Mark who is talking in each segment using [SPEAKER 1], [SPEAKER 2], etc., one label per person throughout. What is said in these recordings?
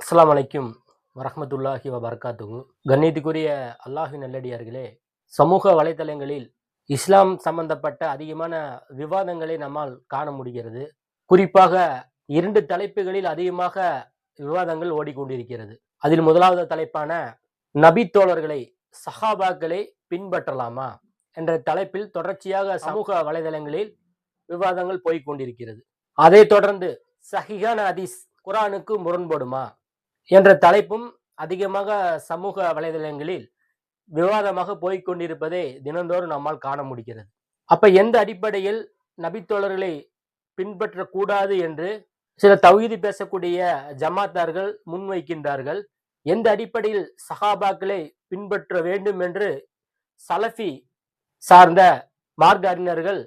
[SPEAKER 1] அஸ்லாம் அலைக்கும் வரமத்துல்லாஹி வபரகாத்துஹு. கண்ணியத்துக்குரிய அல்லாஹின் நல்லடியார்களே சமூக வலைதளங்களில் இஸ்லாம் சம்பந்தப்பட்ட அதிகமான விவாதங்களை நம்மால் காண முடிகிறது. குறிப்பாக இரண்டு தலைப்புகளில் அதிகமாக விவாதங்கள் ஓடிக்கொண்டிருக்கிறது. அதில் முதலாவது தலைப்பான நபி தோழர்களை சஹாபாக்களை பின்பற்றலாமா என்ற தலைப்பில் தொடர்ச்சியாக சமூக வலைதளங்களில் விவாதங்கள் போய்கொண்டிருக்கிறது அதை அதைத் தொடர்ந்து சஹிகான அதிஸ் குரானுக்கு முரண்படுமா என்ற தலைப்பும் அதிகமாக சமூக வலைதளங்களில் விவாதமாக போய்கொண்டிருப்பதை தினந்தோறும் நம்மால் காண முடிகிறது. அப்ப எந்த அடிப்படையில் நபித்தோழர்களை பின்பற்றக்கூடாது என்று சில தகுதி பேசக்கூடிய ஜமாத்தார்கள் முன்வைக்கின்றார்கள். எந்த அடிப்படையில் சஹாபாக்களை பின்பற்ற வேண்டும் என்று சலஃபி சார்ந்த மார்க்க அறிஞர்கள்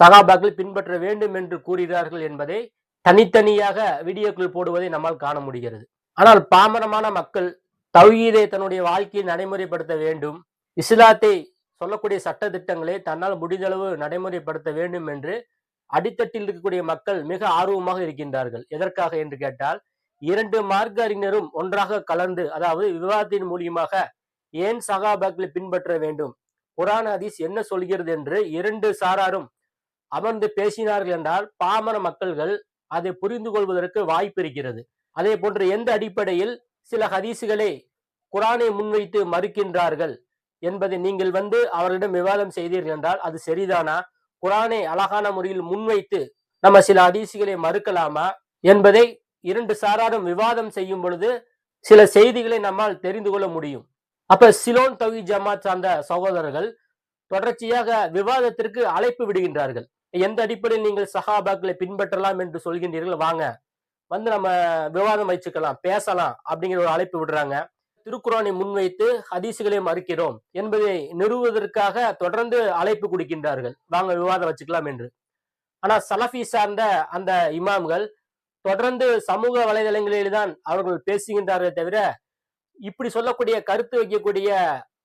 [SPEAKER 1] சகாபாக்கள் பின்பற்ற வேண்டும் என்று கூறுகிறார்கள் என்பதை தனித்தனியாக வீடியோக்கள் போடுவதை நம்மால் காண முடிகிறது. ஆனால் பாமரமான மக்கள் தௌஹீதை தன்னுடைய வாழ்க்கையில் நடைமுறைப்படுத்த வேண்டும். இஸ்லாத்தை சொல்லக்கூடிய சட்ட திட்டங்களை தன்னால் முடிந்தளவு நடைமுறைப்படுத்த வேண்டும் என்று அடித்தட்டில் இருக்கக்கூடிய மக்கள் மிக ஆர்வமாக இருக்கின்றார்கள். எதற்காக என்று கேட்டால் இரண்டு மார்க்க அறிஞரும் ஒன்றாக கலந்து அதாவது விவாதத்தின் மூலியமாக ஏன் சகாபாக்களை பின்பற்ற வேண்டும்? குரான் ஹதீஸ் என்ன சொல்கிறது என்று இரண்டு சாராரும் அமர்ந்து பேசினார்கள் என்றால் பாமர மக்கள்கள் அதை புரிந்து கொள்வதற்கு வாய்ப்பு இருக்கிறது. அதே போன்று எந்த அடிப்படையில் சில ஹதீசுகளை குரானை முன்வைத்து மறுக்கின்றார்கள் என்பதை நீங்கள் வந்து அவர்களிடம் விவாதம் செய்தீர்கள் என்றால் அது சரிதானா? குரானை அழகான முறையில் முன்வைத்து நம்ம சில ஹதீசுகளை மறுக்கலாமா? என்பதை இரண்டு சாராரும் விவாதம் செய்யும் பொழுது சில செய்திகளை நம்மால் தெரிந்து கொள்ள முடியும். அப்ப சிலோன் தவி ஜமாத் சார்ந்த சகோதரர்கள் தொடர்ச்சியாக விவாதத்திற்கு அழைப்பு விடுகின்றார்கள். எந்த அடிப்படையில் நீங்கள் சஹாபாக்களை பின்பற்றலாம் என்று சொல்கின்றீர்கள்? வாங்க வந்து நம்ம விவாதம் வச்சுக்கலாம் பேசலாம் அப்படிங்கிற ஒரு அழைப்பு விடுறாங்க. திருக்குறானை முன்வைத்து ஹதீசுகளை மறுக்கிறோம் என்பதை நிறுவுவதற்காக தொடர்ந்து அழைப்பு கொடுக்கின்றார்கள். வாங்க விவாதம் வச்சுக்கலாம் என்று. ஆனா சலஃபி சார்ந்த அந்த இமாம்கள் தொடர்ந்து சமூக வலைதளங்களில் தான் அவர்கள் பேசுகின்றார்கள் தவிர இப்படி சொல்லக்கூடிய கருத்து வைக்கக்கூடிய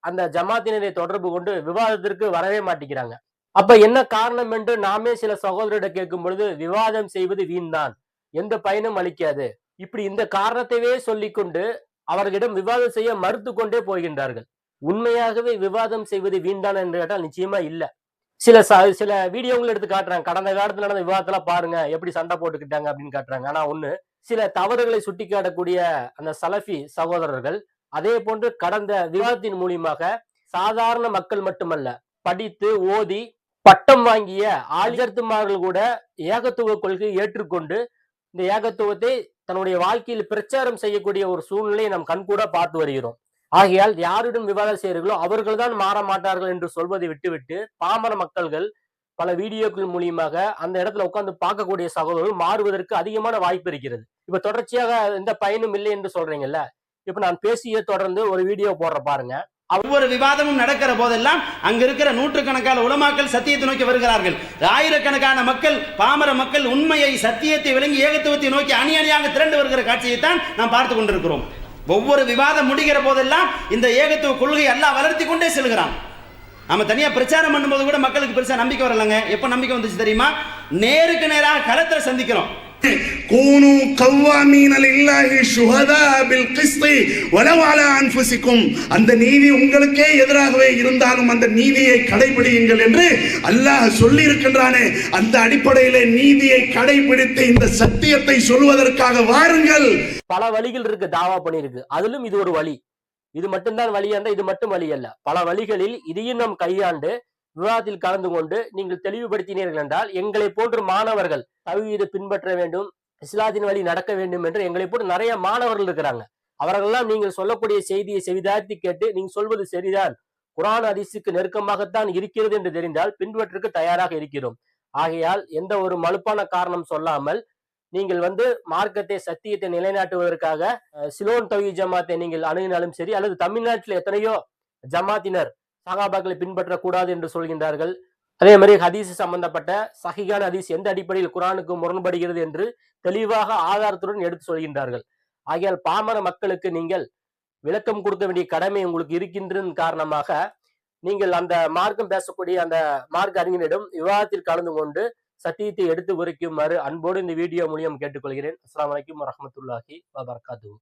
[SPEAKER 1] அந்த ஜமாத்தினரை தொடர்பு கொண்டு விவாதத்திற்கு வரவே மாட்டேங்கிறாங்க. அப்ப என்ன காரணம் என்று நாமே சில சகோதரிடம் கேட்கும் பொழுது விவாதம் செய்வது வீண்தான். எந்த பயனும் அளிக்காது. இப்படி இந்த காரணத்தையே சொல்லிக்கொண்டு அவர்களிடம் விவாதம் செய்ய மறுத்து கொண்டே போகின்றார்கள். உண்மையாகவே விவாதம் செய்வது வீண்டான என்று கேட்டால் நிச்சயமா இல்ல. சில ச- சில வீடியோங்களை எடுத்து காட்டுறாங்க. கடந்த காலத்துல நடந்த விவாதத்தெல்லாம் பாருங்க எப்படி சண்டை போட்டுக்கிட்டாங்க அப்படின்னு காட்டுறாங்க. ஆனா ஒண்ணு சில தவறுகளை சுட்டி காட்டக்கூடிய அந்த சலஃபி சகோதரர்கள் அதே போன்று கடந்த விவாதத்தின் மூலியமாக சாதாரண மக்கள் மட்டுமல்ல படித்து ஓதி பட்டம் வாங்கிய ஆலிகர்த்துமார்கள் கூட ஏகத்துவ கொள்கை ஏற்றுக்கொண்டு இந்த ஏகத்துவத்தை தன்னுடைய வாழ்க்கையில் பிரச்சாரம் செய்யக்கூடிய ஒரு சூழ்நிலையை நாம் கண்கூட பார்த்து வருகிறோம். ஆகையால் யாரிடம் விவாதம் செய்கிறீர்களோ அவர்கள் தான் மாற மாட்டார்கள் என்று சொல்வதை விட்டுவிட்டு பாமர மக்கள்கள் பல வீடியோக்கள் மூலியமாக அந்த இடத்துல உட்காந்து பார்க்கக்கூடிய சகோதரர்கள் மாறுவதற்கு அதிகமான வாய்ப்பு இருக்கிறது. இப்ப தொடர்ச்சியாக எந்த பயனும் இல்லை என்று சொல்றீங்கல்ல? இப்ப நான் பேசிய தொடர்ந்து ஒரு வீடியோ போடுற பாருங்க.
[SPEAKER 2] ஒவ்வொரு விவாதமும் நடக்கிற போதெல்லாம் அங்க இருக்கிற நூற்றுக்கணக்கான உலமாக்கள் சத்தியத்தை நோக்கி வருகிறார்கள். ஆயிரக்கணக்கான மக்கள் பாமர மக்கள் உண்மையை சத்தியத்தை விளங்கி ஏகத்துவத்தை நோக்கி அணி அணியாக திரண்டு வருகிற காட்சியை தான் நாம் பார்த்து கொண்டிருக்கிறோம். ஒவ்வொரு விவாதம் முடிகிற போதெல்லாம் இந்த ஏகத்துவ கொள்கை எல்லாம் வளர்த்தி கொண்டே செல்கிறான். நம்ம தனியா பிரச்சாரம் பண்ணும்போது கூட மக்களுக்கு பெருசா நம்பிக்கை வரலங்க. எப்ப நம்பிக்கை வந்துச்சு தெரியுமா? நேருக்கு நேராக களத்தில் சந்திக்கிறோம்.
[SPEAKER 3] கூனு கவ்வாமீனல் இல்லாஹி சுஹதா பில் கிஸ்தி வலவாலா அன்புசிக்கும் அந்த நீதி உங்களுக்கே எதிராகவே இருந்தாலும் அந்த நீதியை கடைபிடியுங்கள் என்று அல்லாஹ் சொல்லி இருக்கின்றானே அந்த அடிப்படையிலே நீதியை கடைபிடித்து இந்த சத்தியத்தை சொல்வதற்காக வாருங்கள்.
[SPEAKER 1] பல வழிகள் இருக்கு தாவா பண்ணியிருக்கு. அதிலும் இது ஒரு வழி. இது மட்டும்தான் வழி அல்ல இது மட்டும் வழி அல்ல. பல வழிகளில் இதையும் நாம் கையாண்டு விவாதத்தில் கலந்து கொண்டு நீங்கள் தெளிவுபடுத்தினீர்கள் என்றால் எங்களை போன்ற மாணவர்கள் தகுதியை பின்பற்ற வேண்டும் இஸ்லாத்தின் வழி நடக்க வேண்டும் என்று எங்களை போட்டு நிறைய மாணவர்கள் இருக்கிறாங்க. அவர்களெல்லாம் நீங்கள் சொல்லக்கூடிய செய்தியை செவிதாழ்த்தி கேட்டு நீங்கள் சொல்வது சரிதான். குரான் ஹதீஸுக்கு நெருக்கமாகத்தான் இருக்கிறது என்று தெரிந்தால் பின்பற்றுக்கு தயாராக இருக்கிறோம். ஆகையால் எந்த ஒரு மலுப்பான காரணம் சொல்லாமல் நீங்கள் வந்து மார்க்கத்தை சத்தியத்தை நிலைநாட்டுவதற்காக சிலோன் தொகை ஜமாத்தை நீங்கள் அணுகினாலும் சரி அல்லது தமிழ்நாட்டில் எத்தனையோ ஜமாத்தினர் சகாபாக்களை பின்பற்றக்கூடாது என்று சொல்கின்றார்கள். அதே மாதிரி ஹதீஸ் சம்பந்தப்பட்ட சஹிகான ஹதீஸ் எந்த அடிப்படையில் குரானுக்கு முரண்படுகிறது என்று தெளிவாக ஆதாரத்துடன் எடுத்து சொல்கின்றார்கள். ஆகையால் பாமர மக்களுக்கு நீங்கள் விளக்கம் கொடுக்க வேண்டிய கடமை உங்களுக்கு இருக்கின்றன காரணமாக நீங்கள் அந்த மார்க்கம் பேசக்கூடிய அந்த மார்க்க அறிஞரிடம் விவாதத்தில் கலந்து கொண்டு சத்தியத்தை எடுத்து உரைக்குமாறு அன்போடு இந்த வீடியோ மூலியம் கேட்டுக்கொள்கிறேன். அஸ்லாம் வலைக்கம் வரமத்துல்லாஹி வபரகாத்துஹு.